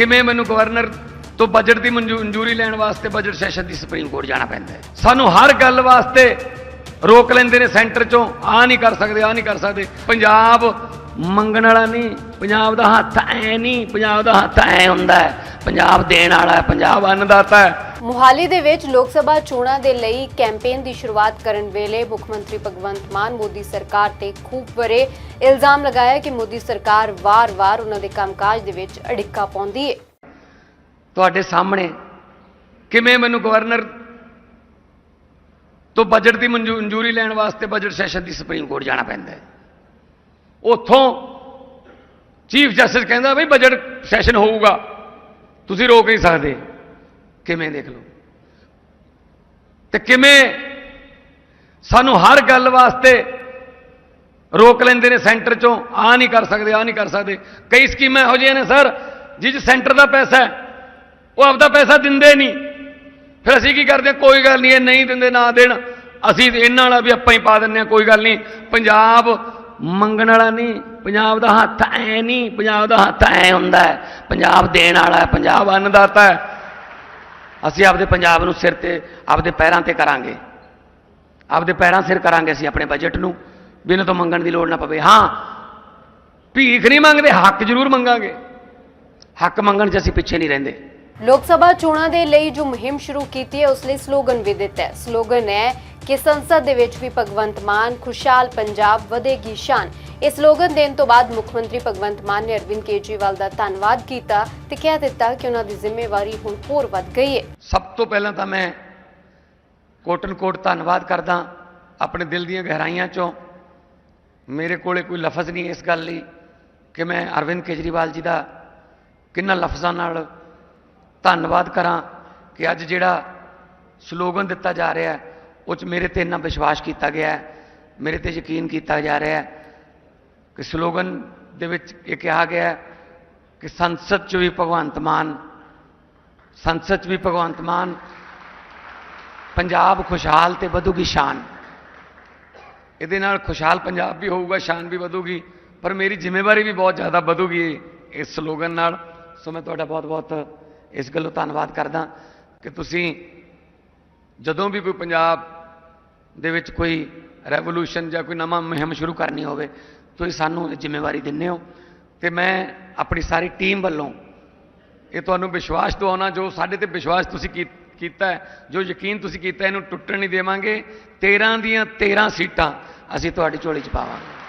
ਕਿਵੇਂ ਮੈਨੂੰ ਗਵਰਨਰ ਤੋਂ ਬਜਟ ਦੀ ਮਨਜ਼ੂ- ਮਨਜ਼ੂਰੀ ਲੈਣ ਵਾਸਤੇ ਬਜਟ ਸੈਸ਼ਨ ਦੀ ਸੁਪਰੀਮ ਕੋਰਟ ਜਾਣਾ ਪੈਂਦਾ ਹੈ। ਸਾਨੂੰ ਹਰ ਗੱਲ ਵਾਸਤੇ ਰੋਕ ਲੈਂਦੇ ਨੇ ਸੈਂਟਰ ਚੋਂ ਆ ਨਹੀਂ ਕਰ ਸਕਦੇ ਆ ਨਹੀਂ ਕਰ ਸਕਦੇ। ਪੰਜਾਬ ਮੰਗਣ ਵਾਲਾ ਨਹੀਂ, ਪੰਜਾਬ ਦਾ ਹੱਥ ਐ ਨਹੀਂ, ਪੰਜਾਬ ਦਾ ਹੱਥ ਐ ਹੁੰਦਾ ਹੈ। ਪੰਜਾਬ ਦੇਣ ਵਾਲਾ ਹੈ, ਪੰਜਾਬ ਅੰਨਦਾਤਾ ਹੈ। ਮੁਹਾਲੀ ਦੇ ਵਿੱਚ ਲੋਕ ਸਭਾ ਚੋਣਾਂ ਦੇ ਲਈ ਕੈਂਪੇਨ ਦੀ ਸ਼ੁਰੂਆਤ ਕਰਨ ਵੇਲੇ ਮੁੱਖ ਮੰਤਰੀ ਭਗਵੰਤ ਮਾਨ ਮੋਦੀ ਸਰਕਾਰ ਤੇ ਖੂਬ ਵਰੇ ਇਲਜ਼ਾਮ ਲਗਾਇਆ ਕਿ ਮੋਦੀ ਸਰਕਾਰ ਵਾਰ-ਵਾਰ ਉਹਨਾਂ ਦੇ ਕੰਮਕਾਜ ਦੇ ਵਿੱਚ ਅੜਿੱਕਾ ਪਾਉਂਦੀ ਹੈ ਤੁਹਾਡੇ ਸਾਹਮਣੇ ਕਿਵੇਂ ਮੈਨੂੰ ਗਵਰਨਰ ਤੋਂ ਬਜਟ ਦੀ ਮਨਜ਼ੂ- ਮਨਜ਼ੂਰੀ ਲੈਣ ਵਾਸਤੇ ਬਜਟ ਸੈਸ਼ਨ ਦੀ ਸੁਪਰੀਮ ਕੋਰਟ ਜਾਣਾ ਪੈਂਦਾ ਹੈ। ਉੱਥੋਂ ਚੀਫ ਜਸਟਿਸ ਕਹਿੰਦਾ ਬਈ ਬਜਟ ਸੈਸ਼ਨ ਹੋਊਗਾ। ਤੁਸੀਂ ਰੋਕ ਨਹੀਂ ਸਕਦੇ। ਕਿਵੇਂ ਦੇਖ ਲਓ? ਤੇ ਕਿਵੇਂ ਸਾਨੂੰ ਹਰ ਗੱਲ ਵਾਸਤੇ ਰੋਕ ਲੈਂਦੇ ਨੇ ਸੈਂਟਰ ਚੋਂ? ਆ ਨਹੀਂ ਕਰ ਸਕਦੇ ਆ ਨਹੀਂ ਕਰ ਸਕਦੇ। ਕਈ ਸਕੀਮਾਂ ਇਹੋ ਜਿਹੀਆਂ ਨੇ, ਸਰ ਜਿਹ ਸੈਂਟਰ ਦਾ ਪੈਸਾ ਹੈ, ਉਹ ਆਪਦਾ ਪੈਸਾ ਦਿੰਦੇ ਨਹੀਂ। ਫਿਰ ਅਸੀਂ ਕੀ ਕਰਦੇ ਕੋਈ ਗੱਲ ਨਹੀਂ, ਇਹ ਨਹੀਂ ਦਿੰਦੇ, ਨਾ ਦੇਣ। ਅਸੀਂ ਇਹਨਾਂ ਵਾਲਾ ਵੀ ਆਪਾਂ ਹੀ ਪਾ ਦਿੰਦੇ ਹਾਂ, ਕੋਈ ਗੱਲ ਨਹੀਂ। ਪੰਜਾਬ ਮੰਗਣ ਵਾਲਾ ਨਹੀਂ, ਪੰਜਾਬ ਦਾ ਹੱਥ ਐ ਨਹੀਂ, ਪੰਜਾਬ ਦਾ ਹੱਥ ਐ ਹੁੰਦਾ ਹੈ। ਪੰਜਾਬ ਦੇਣ ਵਾਲਾ ਹੈ, ਪੰਜਾਬ ਅੰਨਦਾਤਾ ਹੈ। ਅਸੀਂ ਆਪਦੇ ਪੰਜਾਬ ਨੂੰ ਸਿਰ ਤੇ, ਆਪਦੇ ਪੈਰਾਂ ਤੇ ਕਰਾਂਗੇ। ਆਪਦੇ ਪੈਰਾਂ ਸਿਰ ਕਰਾਂਗੇ ਅਸੀਂ ਆਪਣੇ ਬਜਟ ਨੂੰ। ਬਿਨਾਂ ਤੋਂ ਮੰਗਣ ਦੀ ਲੋੜ ਨਾ ਪਵੇ। ਹਾਂ, ਭੀਖ ਨਹੀਂ ਮੰਗਦੇ, ਹੱਕ ਜ਼ਰੂਰ ਮੰਗਾਂਗੇ। ਹੱਕ ਮੰਗਣ 'ਚ ਅਸੀਂ ਪਿੱਛੇ ਨਹੀਂ ਰਹਿੰਦੇ। ਲੋਕ ਸਭਾ ਚੋਣਾਂ ਦੇ ਲਈ ਜੋ ਮੁਹਿੰਮ ਸ਼ੁਰੂ ਕੀਤੀ ਹੈ, ਉਸ ਲਈ ਸਲੋਗਨ ਵੀ ਦਿੱਤਾ ਹੈ। ਸਲੋਗਨ ਹੈ ਕਿ ਸੰਸਦ ਦੇ ਵਿੱਚ ਵੀ ਭਗਵੰਤ ਮਾਨ ਖੁਸ਼ਹਾਲ ਪੰਜਾਬ ਵਧੇਗੀ ਸ਼ਾਨ। ਇਹ ਸਲੋਗਨ ਦੇਣ ਤੋਂ ਬਾਅਦ ਮੁੱਖ ਮੰਤਰੀ ਭਗਵੰਤ ਮਾਨ ਨੇ ਅਰਵਿੰਦ ਕੇਜਰੀਵਾਲ ਦਾ ਧੰਨਵਾਦ ਕੀਤਾ ਤੇ ਕਹਿ ਦਿੱਤਾ ਕਿ ਉਹਨਾਂ ਦੀ ਜ਼ਿੰਮੇਵਾਰੀ ਹੁਣ ਹੋਰ ਵੱਧ ਗਈ ਹੈ। ਸਭ ਤੋਂ ਪਹਿਲਾਂ ਤਾਂ ਮੈਂ ਕੋਟਨ ਕੋਟ ਧੰਨਵਾਦ ਕਰਦਾ ਆਪਣੇ ਦਿਲ ਦੀਆਂ ਗਹਿਰਾਈਆਂ ਚੋਂ। ਮੇਰੇ ਕੋਲੇ ਕੋਈ ਲਫ਼ਜ਼ ਨਹੀਂ ਇਸ ਗੱਲ ਲਈ ਕਿ ਮੈਂ ਅਰਵਿੰਦ ਕੇਜਰੀਵਾਲ ਜੀ ਦਾ ਕਿੰਨਾ ਲਫ਼ਜ਼ਾਂ ਨਾਲ ਧੰਨਵਾਦ ਕਰਾਂ ਕਿ ਅੱਜ ਜਿਹੜਾ ਸਲੋਗਨ ਦਿੱਤਾ ਜਾ ਰਿਹਾ ਹੈ, ਉਹ 'ਚ ਮੇਰੇ ਤੇ ਇੰਨਾ ਵਿਸ਼ਵਾਸ ਕੀਤਾ ਗਿਆ ਹੈ, ਮੇਰੇ ਤੇ ਯਕੀਨ ਕੀਤਾ ਜਾ ਰਿਹਾ ਹੈ ਕਿ ਸਲੋਗਨ ਦੇ ਵਿੱਚ ਇਹ ਕਿਹਾ ਗਿਆ ਹੈ ਕਿ ਸੰਸਦ 'ਚ ਵੀ ਭਗਵੰਤ ਮਾਨ, ਸੰਸਦ 'ਚ ਵੀ ਭਗਵੰਤ ਮਾਨ ਪੰਜਾਬ ਖੁਸ਼ਹਾਲ ਤੇ ਵਧੂਗੀ ਸ਼ਾਨ। ਇਹਦੇ ਨਾਲ ਖੁਸ਼ਹਾਲ ਪੰਜਾਬ ਵੀ ਹੋਊਗਾ, ਸ਼ਾਨ ਵੀ ਵਧੂਗੀ, ਪਰ ਮੇਰੀ ਜ਼ਿੰਮੇਵਾਰੀ ਵੀ ਬਹੁਤ ਜ਼ਿਆਦਾ ਵਧੂਗੀ ਇਸ ਸਲੋਗਨ ਨਾਲ। ਸੋ ਮੈਂ ਤੁਹਾਡਾ ਬਹੁਤ-ਬਹੁਤ ਇਸ ਗੱਲੋਂ ਧੰਨਵਾਦ ਕਰਦਾ ਕਿ ਤੁਸੀਂ ਜਦੋਂ ਵੀ ਕੋਈ ਪੰਜਾਬ ਦੇ ਵਿੱਚ ਕੋਈ ਰੈਵੋਲੂਸ਼ਨ ਜਾਂ ਕੋਈ ਨਵਾਂ ਮੁਹਿੰਮ ਸ਼ੁਰੂ ਕਰਨੀ ਹੋਵੇ, ਤੁਸੀਂ ਸਾਨੂੰ ਜ਼ਿੰਮੇਵਾਰੀ ਦਿੰਦੇ ਹੋ। ਤੇ ਮੈਂ ਆਪਣੀ ਸਾਰੀ ਟੀਮ ਵੱਲੋਂ ਇਹ ਤੁਹਾਨੂੰ ਵਿਸ਼ਵਾਸ ਦਿਵਾਉਣਾ, ਜੋ ਸਾਡੇ ਤੇ ਵਿਸ਼ਵਾਸ ਤੁਸੀਂ ਕੀ- ਕੀਤਾ ਜੋ ਯਕੀਨ ਤੁਸੀਂ ਕੀਤਾ, ਇਹਨੂੰ ਟੁੱਟਣ ਨਹੀਂ ਦੇਵਾਂਗੇ। 13 ਦੀਆਂ 13 ਸੀਟਾਂ ਅਸੀਂ ਤੁਹਾਡੀ ਝੋਲੀ 'ਚ ਪਾਵਾਂਗੇ।